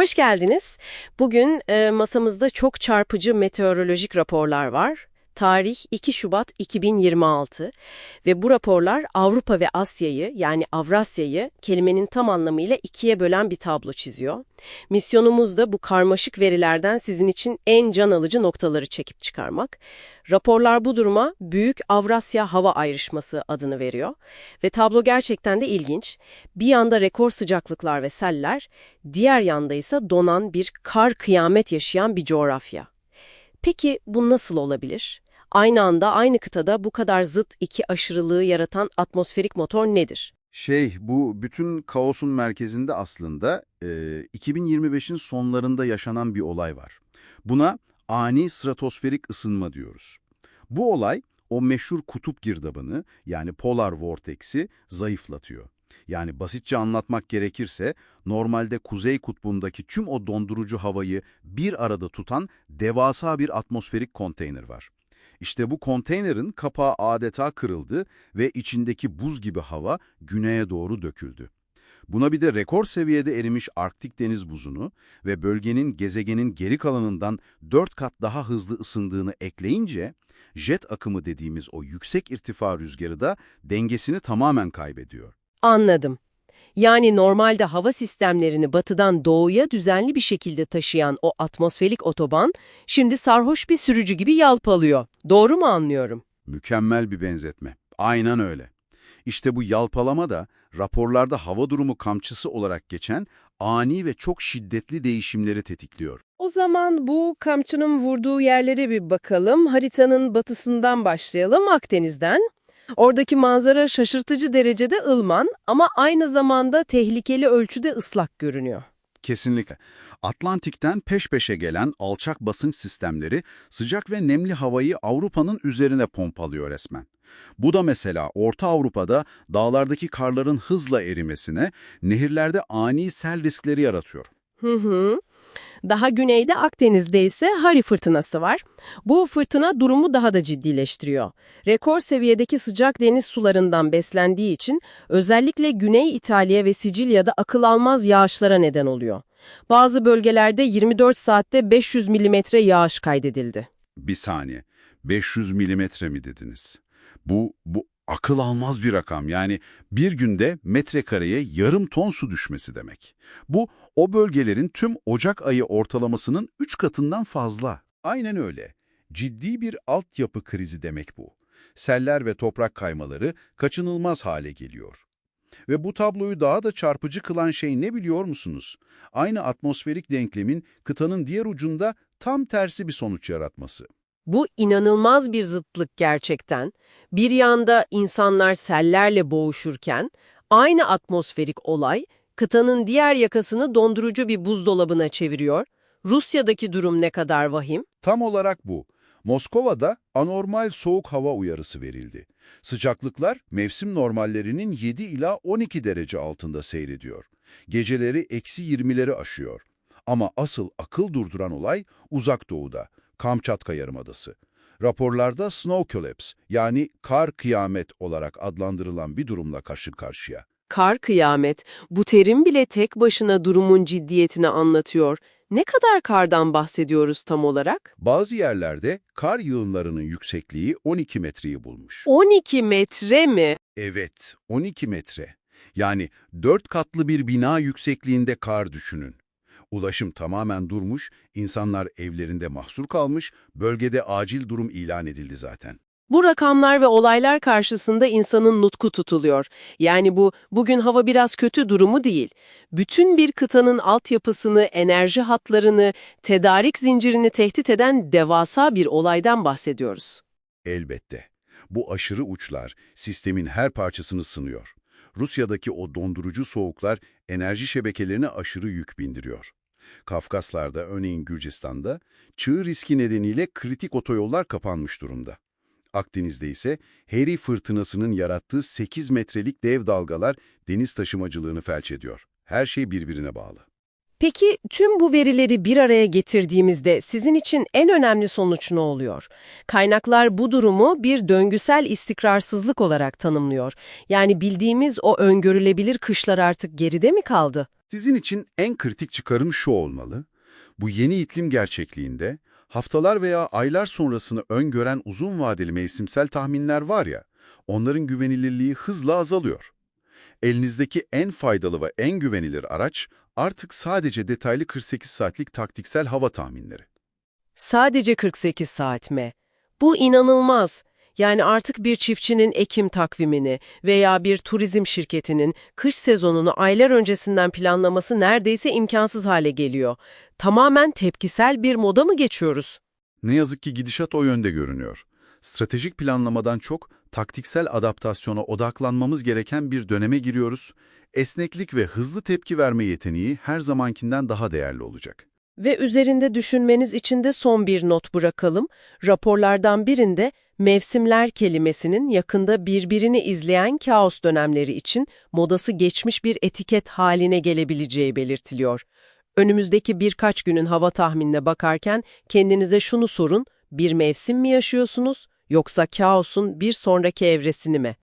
Hoş geldiniz. Bugün e, masamızda çok çarpıcı meteorolojik raporlar var. Tarih 2 Şubat 2026 ve bu raporlar Avrupa ve Asya'yı yani Avrasya'yı kelimenin tam anlamıyla ikiye bölen bir tablo çiziyor. Misyonumuz da bu karmaşık verilerden sizin için en can alıcı noktaları çekip çıkarmak. Raporlar bu duruma Büyük Avrasya Hava Ayrışması adını veriyor. Ve tablo gerçekten de ilginç. Bir yanda rekor sıcaklıklar ve seller, diğer yanda ise donan bir kar kıyamet yaşayan bir coğrafya. Peki bu nasıl olabilir? Aynı anda aynı kıtada bu kadar zıt iki aşırılığı yaratan atmosferik motor nedir? Şey, bu bütün kaosun merkezinde aslında e, 2025'in sonlarında yaşanan bir olay var. Buna ani stratosferik ısınma diyoruz. Bu olay o meşhur kutup girdabını yani polar vortex'i zayıflatıyor. Yani basitçe anlatmak gerekirse normalde kuzey kutbundaki tüm o dondurucu havayı bir arada tutan devasa bir atmosferik konteyner var. İşte bu konteynerin kapağı adeta kırıldı ve içindeki buz gibi hava güneye doğru döküldü. Buna bir de rekor seviyede erimiş Arktik deniz buzunu ve bölgenin gezegenin geri kalanından 4 kat daha hızlı ısındığını ekleyince, jet akımı dediğimiz o yüksek irtifa rüzgarı da dengesini tamamen kaybediyor. Anladım. Yani normalde hava sistemlerini batıdan doğuya düzenli bir şekilde taşıyan o atmosferik otoban, şimdi sarhoş bir sürücü gibi yalpalıyor. Doğru mu anlıyorum? Mükemmel bir benzetme. Aynen öyle. İşte bu yalpalama da raporlarda hava durumu kamçısı olarak geçen ani ve çok şiddetli değişimleri tetikliyor. O zaman bu kamçının vurduğu yerlere bir bakalım. Haritanın batısından başlayalım, Akdeniz'den. Oradaki manzara şaşırtıcı derecede ılman ama aynı zamanda tehlikeli ölçüde ıslak görünüyor. Kesinlikle. Atlantik'ten peş peşe gelen alçak basınç sistemleri sıcak ve nemli havayı Avrupa'nın üzerine pompalıyor resmen. Bu da mesela Orta Avrupa'da dağlardaki karların hızla erimesine, nehirlerde ani sel riskleri yaratıyor. Hı hı. Daha güneyde Akdeniz'de ise Hari fırtınası var. Bu fırtına durumu daha da ciddileştiriyor. Rekor seviyedeki sıcak deniz sularından beslendiği için özellikle Güney İtalya ve Sicilya'da akıl almaz yağışlara neden oluyor. Bazı bölgelerde 24 saatte 500 milimetre yağış kaydedildi. Bir saniye, 500 milimetre mi dediniz? Bu, bu akıl almaz bir rakam. Yani bir günde metrekareye yarım ton su düşmesi demek. Bu o bölgelerin tüm Ocak ayı ortalamasının 3 katından fazla. Aynen öyle. Ciddi bir altyapı krizi demek bu. Seller ve toprak kaymaları kaçınılmaz hale geliyor. Ve bu tabloyu daha da çarpıcı kılan şey ne biliyor musunuz? Aynı atmosferik denklemin kıtanın diğer ucunda tam tersi bir sonuç yaratması. Bu inanılmaz bir zıtlık gerçekten. Bir yanda insanlar sellerle boğuşurken aynı atmosferik olay kıtanın diğer yakasını dondurucu bir buzdolabına çeviriyor. Rusya'daki durum ne kadar vahim? Tam olarak bu. Moskova'da anormal soğuk hava uyarısı verildi. Sıcaklıklar mevsim normallerinin 7 ila 12 derece altında seyrediyor. Geceleri eksi 20'leri aşıyor. Ama asıl akıl durduran olay uzak doğuda, Kamçatka Yarımadası. Raporlarda snow collapse yani kar kıyamet olarak adlandırılan bir durumla karşı karşıya. Kar kıyamet, bu terim bile tek başına durumun ciddiyetini anlatıyor. Ne kadar kardan bahsediyoruz tam olarak? Bazı yerlerde kar yığınlarının yüksekliği 12 metreyi bulmuş. 12 metre mi? Evet, 12 metre. Yani 4 katlı bir bina yüksekliğinde kar düşünün. Ulaşım tamamen durmuş, insanlar evlerinde mahsur kalmış, bölgede acil durum ilan edildi zaten. Bu rakamlar ve olaylar karşısında insanın nutku tutuluyor. Yani bu bugün hava biraz kötü durumu değil. Bütün bir kıtanın altyapısını, enerji hatlarını, tedarik zincirini tehdit eden devasa bir olaydan bahsediyoruz. Elbette. Bu aşırı uçlar sistemin her parçasını sınıyor. Rusya'daki o dondurucu soğuklar enerji şebekelerine aşırı yük bindiriyor. Kafkaslar'da, örneğin Gürcistan'da, çığ riski nedeniyle kritik otoyollar kapanmış durumda. Akdeniz'de ise Harry fırtınasının yarattığı 8 metrelik dev dalgalar deniz taşımacılığını felç ediyor. Her şey birbirine bağlı. Peki tüm bu verileri bir araya getirdiğimizde sizin için en önemli sonuç ne oluyor? Kaynaklar bu durumu bir döngüsel istikrarsızlık olarak tanımlıyor. Yani bildiğimiz o öngörülebilir kışlar artık geride mi kaldı? Sizin için en kritik çıkarım şu olmalı. Bu yeni iklim gerçekliğinde haftalar veya aylar sonrasını öngören uzun vadeli mevsimsel tahminler var ya, onların güvenilirliği hızla azalıyor. Elinizdeki en faydalı ve en güvenilir araç artık sadece detaylı 48 saatlik taktiksel hava tahminleri. Sadece 48 saat mi? Bu inanılmaz. Yani artık bir çiftçinin ekim takvimini veya bir turizm şirketinin kış sezonunu aylar öncesinden planlaması neredeyse imkansız hale geliyor. Tamamen tepkisel bir moda mı geçiyoruz? Ne yazık ki gidişat o yönde görünüyor. Stratejik planlamadan çok taktiksel adaptasyona odaklanmamız gereken bir döneme giriyoruz. Esneklik ve hızlı tepki verme yeteneği her zamankinden daha değerli olacak. Ve üzerinde düşünmeniz için de son bir not bırakalım. Raporlardan birinde mevsimler kelimesinin yakında birbirini izleyen kaos dönemleri için modası geçmiş bir etiket haline gelebileceği belirtiliyor. Önümüzdeki birkaç günün hava tahminine bakarken kendinize şunu sorun, bir mevsim mi yaşıyorsunuz yoksa kaosun bir sonraki evresini mi?